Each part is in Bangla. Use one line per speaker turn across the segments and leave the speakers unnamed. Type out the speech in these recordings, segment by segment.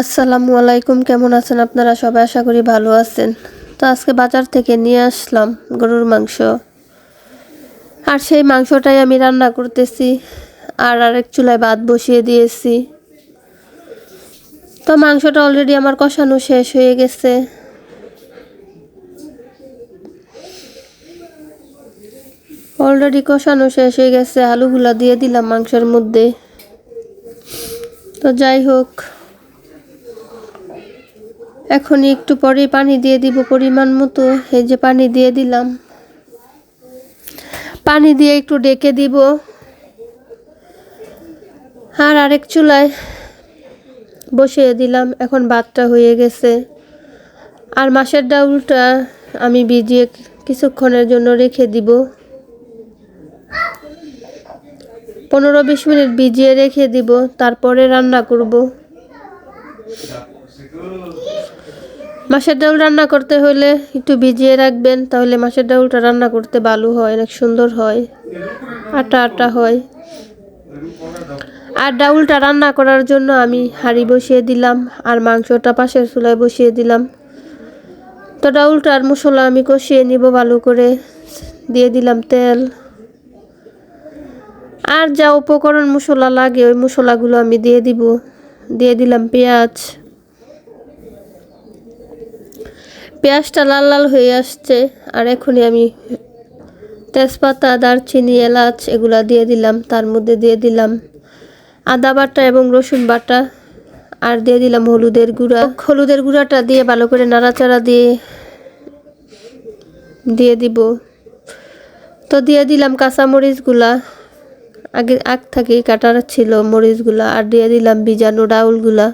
আসসালামু আলাইকুম, কেমন আছেন আপনারা? সবাই আশা করি ভালো আছেন। তো আজকে বাজার থেকে নিয়ে আসলাম গরুর মাংস। আর সেই মাংসটাই আমি রান্না করতেছি। আর আরেক চুলায় ভাত বসিয়ে দিয়েছি। তো মাংসটা অলরেডি আমার কষানো শেষ হয়ে গেছে। অলরেডি কষানো শেষ হয়ে গেছে। আলুগুলা দিয়ে দিলাম মাংসের মধ্যে। তো যাই হোক। এখনই একটু পরে পানি দিয়ে দিব পরিমাণ মতো। এই যে পানি দিয়ে দিলাম। পানি দিয়ে একটু ডেকে দিব। আর আরেক চুলায় বসিয়ে দিলাম। এখন ভাতটা হয়ে গেছে। আর মাছের ডাউলটা আমি ভিজিয়ে কিছুক্ষণের জন্য রেখে দিব। পনেরো বিশ মিনিট ভিজিয়ে রেখে দিব। তারপরে রান্না করব। মাছের ডাউল রান্না করতে হলে একটু ভিজিয়ে রাখবেন, তাহলে মাছের ডাউলটা রান্না করতে ভালো হয়, অনেক সুন্দর হয়, আটা আটা হয়। আর ডাউলটা রান্না করার জন্য আমি হাঁড়ি বসিয়ে দিলাম, আর মাংসটা পাশের চুলায় বসিয়ে দিলাম। তো ডাউলটা আর মশলা আমি কষিয়ে নিব ভালো করে, দিয়ে দিলাম তেল। আর যা উপকরণ মশলা লাগে, ওই মশলাগুলো আমি দিয়ে দিব, দিয়ে দিলাম পেঁয়াজ। পেঁয়াজটা লাল লাল হয়ে আসছে, আর এখনই আমি তেজপাতা, দারচিনি, এলাচ এগুলা দিয়ে দিলাম, তার মধ্যে দিয়ে দিলাম আদা বাটা এবং রসুন বাটা, আর দিয়ে দিলাম হলুদের গুঁড়া। হলুদের গুঁড়াটা দিয়ে ভালো করে নাড়াচাড়া দিয়ে দিয়ে দিব। তো দিয়ে দিলাম কাঁচা মরিচগুলা আগে আগ থেকেই কাটার ছিল মরিচগুলা, আর দিয়ে দিলাম বিজানো ডাউলগুলা।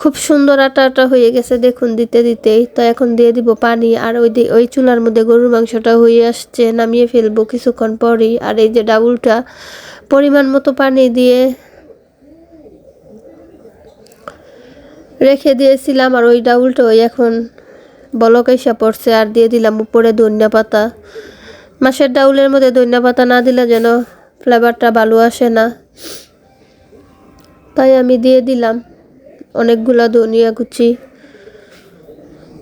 খুব সুন্দর আটা আটা হয়ে গেছে, দেখুন, দিতে দিতেই। তো এখন দিয়ে দিব পানি, আর ওই ওই চুলার মধ্যে গরুর মাংসটা হয়ে আসছে, নামিয়ে ফেলব কিছুক্ষণ পরেই। আর এই যে ডাউলটা পরিমাণ মতো পানি দিয়ে রেখে দিয়েছিলাম, আর ওই ডাউলটা ওই এখন বলক এসে পড়ছে, আর দিয়ে দিলাম উপরে ধনিয়া পাতা। মাছের ডাউলের মধ্যে ধনিয়া পাতা না দিলে যেন ফ্লেভারটা ভালো আসে না। তাই আমি দিয়ে দিলাম। অনেকগুলা ধনিয়া কুচি।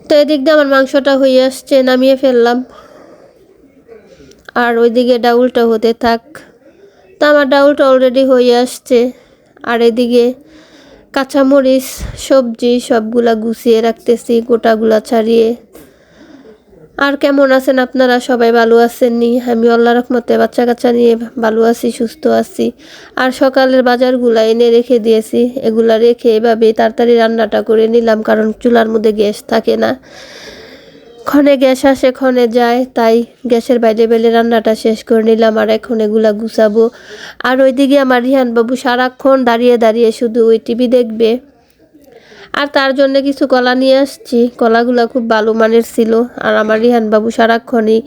তো এদিক দিয়ে আমার মাংসটা হয়ে আসছে, নামিয়ে ফেললাম। আর ওইদিকে ডাউলটা হতে থাক। তো আমার ডাউলটা অলরেডি হয়ে আসছে। আর এদিকে কাঁচামরিচ, সবজি সবগুলা গুছিয়ে রাখতেছি, গোটাগুলা ছাড়িয়ে। আর কেমন আছেন আপনারা? সবাই ভালো আছেন নি? আমি আল্লাহ রহমতে বাচ্চা কাচ্চা নিয়ে ভালো আছি, সুস্থ আছি। আর সকালের বাজারগুলা এনে রেখে দিয়েছি। এগুলা রেখে এভাবে তাড়াতাড়ি রান্নাটা করে নিলাম, কারণ চুলার মধ্যে গ্যাস থাকে না। ক্ষণে গ্যাস আসে, ক্ষণে যায়, তাই গ্যাসের বাইরে বেলে রান্নাটা শেষ করে নিলাম আর এখন এগুলা গুছাবো। আর ওইদিকে আমার রিহান বাবু সারাক্ষণ দাঁড়িয়ে দাঁড়িয়ে শুধু ওই টিভি দেখবে। আর তার জন্য কিছু কলা নিয়ে আসছি। কলাগুলো খুব ভালো মানের ছিল। আর আমার রিহান বাবু সারাক্ষণই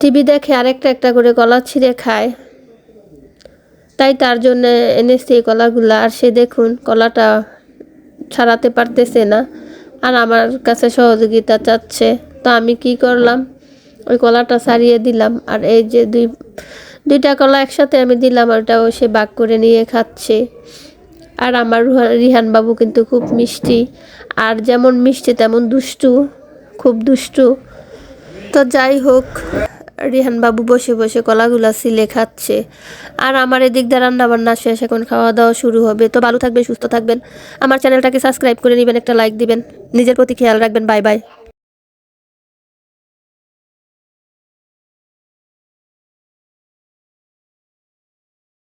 টিভি দেখে আরেকটা একটা করে কলা ছিঁড়ে খায়। তাই তার জন্য এনেছি এই কলাগুলো। আর সে দেখুন, কলাটা ছাড়াতে পারতেছে না। আর আমার কাছে সহযোগিতা চাচ্ছে। তো আমি কি করলাম? ওই কলাটা ছাড়িয়ে দিলাম। আর এই যে দুই, দুইটা কলা একসাথে আমি দিলাম আর ওটাও সে বাক করে নিয়ে খাচ্ছে। আর আমার রিহান বাবু কিন্তু খুব মিষ্টি। আর যেমন মিষ্টি, তেমন দুষ্টু, খুব দুষ্টু। তো যাই হোক, রিহান বাবু বসে বসে কলাগুলা সিলে খাচ্ছে। আর আমার এদিক দিয়ে রান্না বান্না শেষ, এখন খাওয়া দাওয়া শুরু হবে। তো ভালো থাকবেন, সুস্থ থাকবেন। আমার চ্যানেলটাকে সাবস্ক্রাইব করে নেবেন, একটা লাইক দিবেন। নিজের প্রতি খেয়াল রাখবেন। Bye bye.